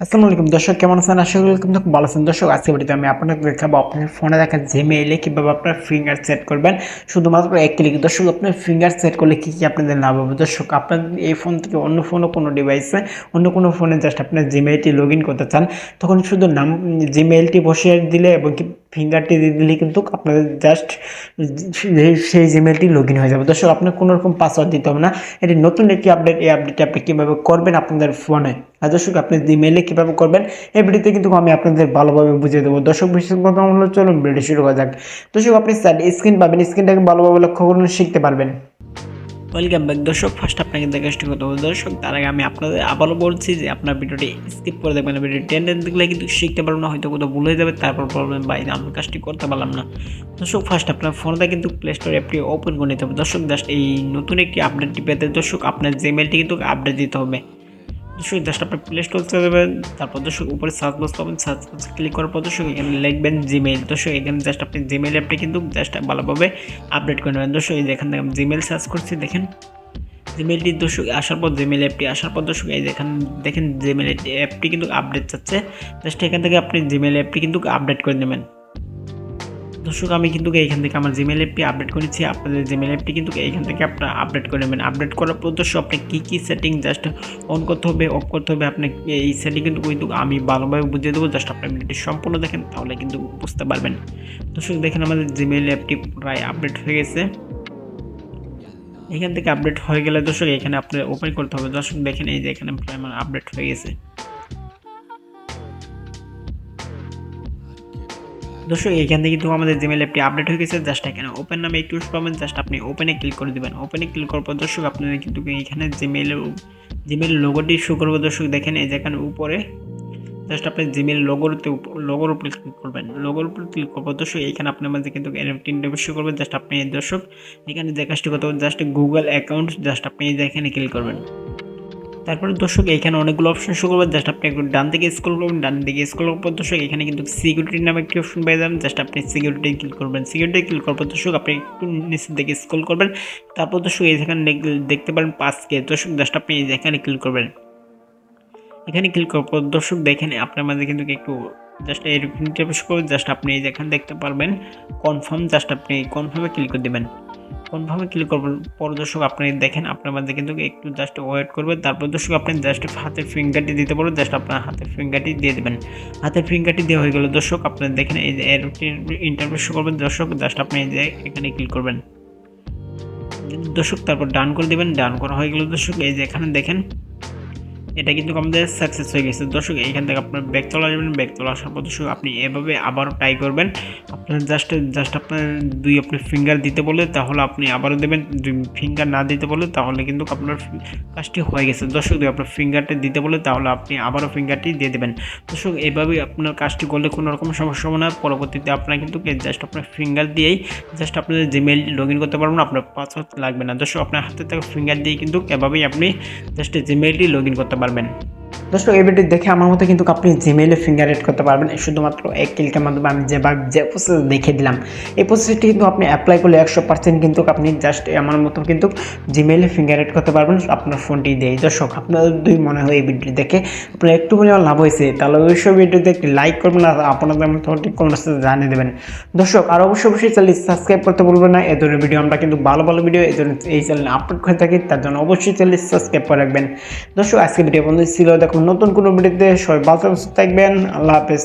আসসালামু আলাইকুম। দর্শক, কেমন আছেন? আশা করি কিন্তু খুব ভালো আছেন। দর্শক আজকে ভিডিওতে আমি আপনাকে দেখাবো আপনার ফোনে দেখা জিমেইলে কীভাবে আপনার ফিঙ্গার সেট করবেন। শুধুমাত্র এক ক্লিক দর্শক, আপনার ফিঙ্গার সেট করলে কী কী আপনাদের লাভ হবে? দর্শক, আপনার এই ফোন থেকে অন্য ফোনও কোনো ডিভাইসে অন্য কোনো ফোনে জাস্ট আপনার জিমেইলটি লগ করতে চান, তখন শুধু নাম জিমেইলটি বসিয়ে দিলে এবং ফিঙ্গারটি দিয়ে দিলে কিন্তু আপনাদের জাস্ট সেই জিমেলটি লগ ইন হয়ে যাবে। দর্শক, আপনার কোনো রকম পাসওয়ার্ড দিতে হবে না। এটি নতুন একটি আপডেট এই আপডেটটি আপনি কীভাবে করবেন আপনাদের ফোনে আর দর্শক, আপনি জিমেলে কীভাবে করবেন? এই ভিডিওতে কিন্তু আমি আপনাদের ভালোভাবে বুঝিয়ে দেবো। দর্শক, বিশেষ কথা হলো চলুন ভিডিও শুরু করা যাক। দর্শক, আপনি স্ক্রিন পাবেন। স্ক্রিনটাকে ভালোভাবে লক্ষ্য করুন, শিখতে পারবেন। ওয়েলকাম ব্যাক দর্শক ফার্স্ট আপনাকে দেখে স্টার্ট করতে হবে দর্শক, তার আগে আমি আপনাদের আবারও বলছি যে আপনার ভিডিওটি স্কিপ করে দেখবেন ভিডিও টেন্ডেন্স দেখলে কিন্তু শিখতে পারবেন না, হয়তো কোথাও ভুলে যাবে, তারপর প্রবলেম বা আমি কাজটি করতে পারলাম না। দর্শক ফার্স্ট আপনার ফোনটা কিন্তু প্লে স্টোর অ্যাপটি ওপেন করে নিতে হবে। দর্শক জাস্ট এই নতুন একটি আপডেটটি পেতে দর্শক, আপনার জিমেলটি কিন্তু আপডেট দিতে হবে। দর্শক জাস্ট আপনি প্লে স্টোর চলে যাবেন তারপর দর্শক উপরে সার্চ বক্স পাবেন সার্চ বক্সে ক্লিক করার পর দর্শক এখানে লিখবেন জিমেইল দর্শক, এখানে জাস্ট আপনি জিমেইল অ্যাপটি কিন্তু জাস্ট ভালোভাবে আপডেট করে নেবেন। দর্শক, এই যে এখান থেকে আমি জিমেইল সার্চ করছি, দেখেন। জিমেলটি দর্শক আসার পর জিমেল অ্যাপটি আসার পর দর্শক এই দেখেন দেখেন জিমেল অ্যাপটি কিন্তু আপডেট চাচ্ছে জাস্ট এখান থেকে আপনি জিমেল অ্যাপটি কিন্তু আপডেট করে নেবেন। দর্শক, আমি কিন্তু এইখান থেকে আমার জিমেল অ্যাপটি আপডেট করেছি। আপনাদের জিমেল অ্যাপটি কিন্তু এইখান থেকে আপনার আপডেট করে নেবেন। আপডেট করার পর দর্শক আপনি কী কী সেটিং জাস্ট অন করতে হবে অফ করতে হবে আপনি এই সেটিং কিন্তু কিন্তু আমি ভালোভাবে বুঝিয়ে দেবো। জাস্ট আপনার ভিডিওটি সম্পূর্ণ দেখেন, তাহলে কিন্তু বুঝতে পারবেন। দর্শক, দেখেন আমাদের জিমেল অ্যাপটি প্রায় আপডেট হয়ে গেছে। এখান থেকে আপডেট হয়ে গেলে দর্শক এখানে আপনার ওপেন করতে হবে। দর্শক, দেখেন এই যে এখানে প্রায় আমার আপডেট হয়ে গেছে। দর্শক, এখান থেকে কিন্তু আমাদের জিমেল অ্যাপটি আপডেট হয়ে গেছে। জাস্ট এখানে ওপেন নামে একটু পাবেন। জাস্ট আপনি ওপেনে ক্লিক করে দেবেন। ওপেনে ক্লিক করার পর দর্শক আপনারা কিন্তু এখানে জিমেলের জিমেল লোগোটি শো করবে। দর্শক, দেখেন এই যেখানে উপরে জাস্ট আপনি জিমেল লোগোতে লোগোর উপরে ক্লিক করবেন। লোগোর উপরে ক্লিক করব দর্শক, এখানে আপনার মাঝে কিন্তু এনএফটি ইন্টারভিউ শো করবে। জাস্ট আপনি দর্শক, এখানে যে কাজটি করতে জাস্ট গুগল অ্যাকাউন্ট জাস্ট আপনি এখানে ক্লিক করবেন। তারপরে দর্শক, এখানে অনেকগুলো অপশন শো করবে। জাস্ট আপনি একটু ডান দিকে স্ক্রল করবেন, ডান দিকে স্ক্রল করার পর দর্শক, এখানে কিন্তু সিকিউরিটি নামে একটি অপশন পেয়ে যাবেন। জাস্ট আপনি সিকিউরিটি ক্লিক করবেন। সিকিউরিটি ক্লিক করার পর দর্শক, আপনি একটু নিচের দিকে স্ক্রল করবেন। তারপর দর্শক এখানে দেখতে পারেন পাঁচ কে দর্শক জাস্ট আপনি এখানে ক্লিক করবেন। এখানে ক্লিক করার পর দর্শক, দেখেন আপনার মাঝে কিন্তু একটু জাস্ট এরকম করবেন জাস্ট আপনি যেখানে দেখতে পারবেন কনফার্ম জাস্ট আপনি কনফার্মে ক্লিক করে দেবেন। কনফার্মে ক্লিক করবেন? পর দর্শক আপনি দেখেন, আপনার মাঝে কিন্তু একটু জাস্ট ওয়েট করবে। তারপর দর্শক আপনি জাস্ট হাতের ফিঙ্গারটি দিতে পারবেন জাস্ট আপনার হাতের ফিঙ্গারটি দিয়ে দেবেন। হাতের ফিঙ্গারটি দেওয়া হয়ে গেল দর্শক আপনি দেখেন, এই যে ইন্টারভিউ করবেন, দর্শক জাস্ট আপনি এই যে এখানে ক্লিক করবেন। দর্শক তারপর ডান করে দেবেন ডান করা হয়ে গেলে দর্শক এই যে এখানে দেখেন এটা কিন্তু আমাদের সাকসেস হয়ে গেছে। দর্শক এইখান থেকে আপনার ব্যাগ চলা যাবেন। ব্যাগ চলা আসার পর দর্শক, আপনি এভাবে আবারও ট্রাই করবেন। আপনার জাস্ট জাস্ট আপনার দুই আপনি ফিঙ্গার দিতে বলে তাহলে আপনি আবারও দেবেন। দুই ফিঙ্গার না দিতে বলে তাহলে কিন্তু আপনার কাজটি হয়ে গেছে। দর্শক, দুই আপনার ফিঙ্গারটি দিতে বলে তাহলে আপনি আবারও ফিঙ্গারটি দিয়ে দেবেন। দর্শক, এভাবেই আপনার কাজটি করলে কোনো রকম সমস্যা হবে না। পরবর্তীতে আপনার কিন্তু জাস্ট আপনার ফিঙ্গার দিয়েই জাস্ট আপনার জিমেইল লগ ইন করতে পারবেন। আপনার পাসওয়ার্ড লাগবে না। দর্শক, আপনার হাতে থাকা ফিঙ্গার দিয়ে কিন্তু এভাবেই আপনি জাস্ট জিমেলটি লগ ইন করতে পারবেন। পারবেন দর্শক, এই ভিডিও দেখে আমার মতো কিন্তু আপনি জিমেইলে ফিঙ্গার এড করতে পারবেন। শুধুমাত্র এক ক্লিকের মাধ্যমে আমি যেভাবে যে প্রসেস দেখে দিলাম, এই প্রসেসটি কিন্তু আপনি অ্যাপ্লাই করলে একশো পার্সেন্ট কিন্তু আপনি জাস্ট আমার মতো কিন্তু জিমেইলে ফিঙ্গার এড করতে পারবেন, আপনার ফোনটি দিয়ে। দর্শক, আপনাদের দুই মনে হয় এই ভিডিও দেখে আপনার একটু পরিমাণ লাভ হয়েছে, তাহলে অবশ্যই ভিডিওতে একটি লাইক করবেন আর আপনাদের মতো ঠিক কমেন্ট জানিয়ে দেবেন। দর্শক, আর অবশ্যই অবশ্যই চ্যানেল সাবস্ক্রাইব করতে বলবেন না, এই ধরনের ভিডিও আমরা কিন্তু ভালো ভালো ভিডিও এই ধরনের এই চ্যানেলে আপলোড করে থাকি, তার জন্য অবশ্যই চ্যানেল সাবস্ক্রাইব করে রাখবেন। দর্শক আজকে ভিডিও বন্ধু ছিল দেখুন নতুন কোনো ভিডিওতে সবাই ভালো থাকবেন আল্লাহ হাফেজ।